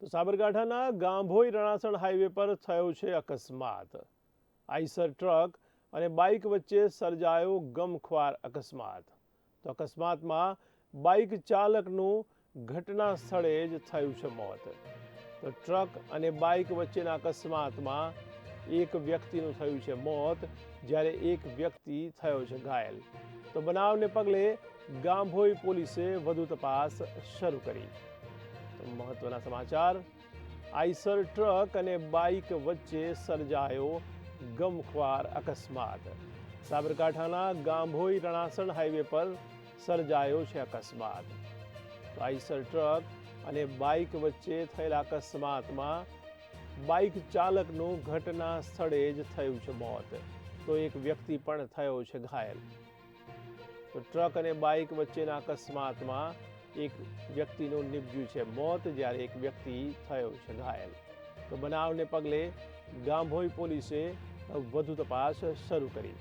તો સાબરકાંઠાના ગાંભોઈ રણાસણ હાઈવે પર થયો છે અકસ્માત. આઈસર ટ્રક અને બાઇક વચ્ચે સર્જાયો ગમખ્વાર અકસ્માત. તો અકસ્માતમાં બાઇક ચાલકનું ઘટના સ્થળે જ થયું છે મોત. તો ટ્રક અને બાઇક વચ્ચેના અકસ્માતમાં એક વ્યક્તિનું થયું છે મોત, જ્યારે એક વ્યક્તિ થયો છે ઘાયલ. તો બનાવને પગલે ગાંભોઈ પોલીસે વધુ તપાસ શરૂ કરી. મહત્વના સમાચાર. આઈસર ટ્રક અને બાઇક વચ્ચે સર્જાયો ગમખ્વાર અકસ્માત. સાબરકાંઠાના ગાંભોઈ રણાસણ હાઈવે પર સર્જાયો છે અકસ્માત. આઈસર ટ્રક અને બાઇક વચ્ચે થયેલા અકસ્માતમાં બાઇક ચાલકનું ઘટના સ્થળે જ થયું છે મોત. તો એક વ્યક્તિ પણ થયો છે ઘાયલ. તો ટ્રક અને બાઇક વચ્ચેના અકસ્માતમાં એક વ્યક્તિનું નિપજ્યું છે. મોત જ્યારે એક વ્યક્તિ થયો છે ઘાયલ. તો બનાવને પગલે ગાંભોઈ પોલીસે વધુ તપાસ શરૂ કરી.